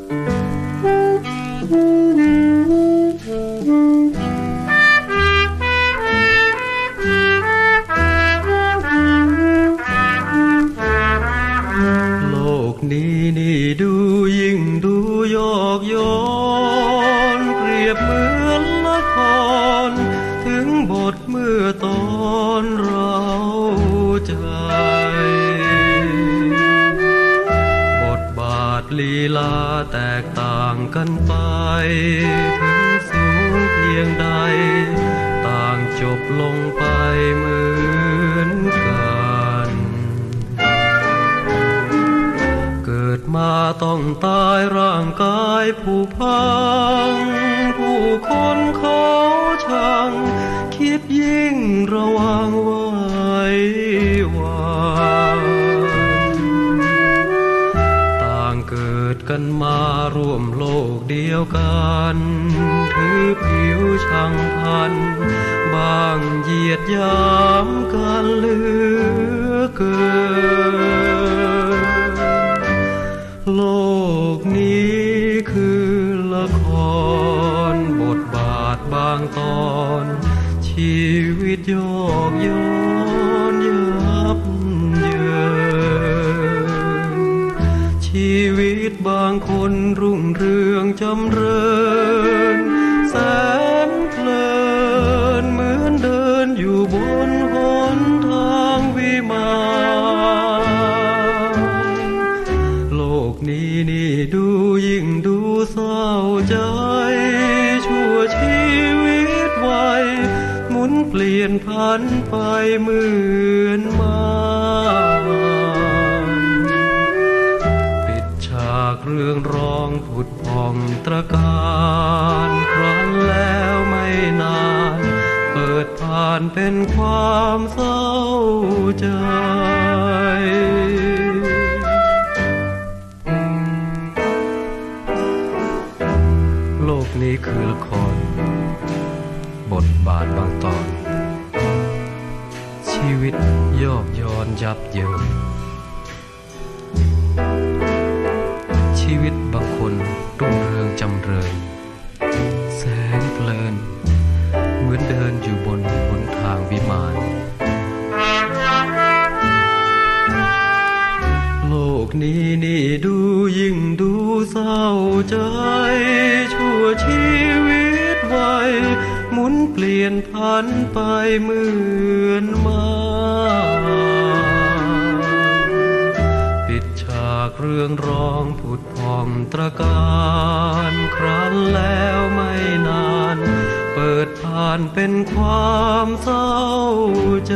โลกนี้นี่ดูยิ่งดูโยอกย้อนเปรียบเหมือนละคร ถึงบทเมื่อตอน แตกต่างกันไปถึงสูงเพียงใด ต่างจบลงไปเหมือนกันเกิดมาต้องตายร่างกายผู้พัง ผู้คนเขาชังคิดยิ่งระวังว้วั กันมาร่วมโลกเดียวกัน ถือผิวช่างพัน บางเหยียดยามกันเหลือเกิน โลกนี้คือละคร บทบาทบางตอน ชีวิตโยกย้อน คนรุ่งเรืองจำเริญแสนเพลินเหมือนเดินอยู่บนหนทางวิมานโลกนี้นี่ดูยิ่งดูเศร้าใจ ชั่วชีวิตวัยหมุนเปลี่ยนพันไปเหมือนมา องตรการครั้นแล้วไม่นาน เปิดผ่านเป็นความเศร้าใจโลกนี้คือละคร บทบาทบางตอน ชีวิตโยกย้อนยับเยินชีวิตบางคน ริญ แสนเพลิน เหมือนเดินอยู่บนหนทางวิมานโลกนี้นี่ดูยิ่งดูเศร้าใจ ชั่วชีวิตวัยหมุนเปลี่ยนพันไปเหมือนมาปิดฉากเรื่องร้องผุดพองตระกา รครั้นแล้วไม่นาน เปิดผ่านเป็นความเศร้าใจ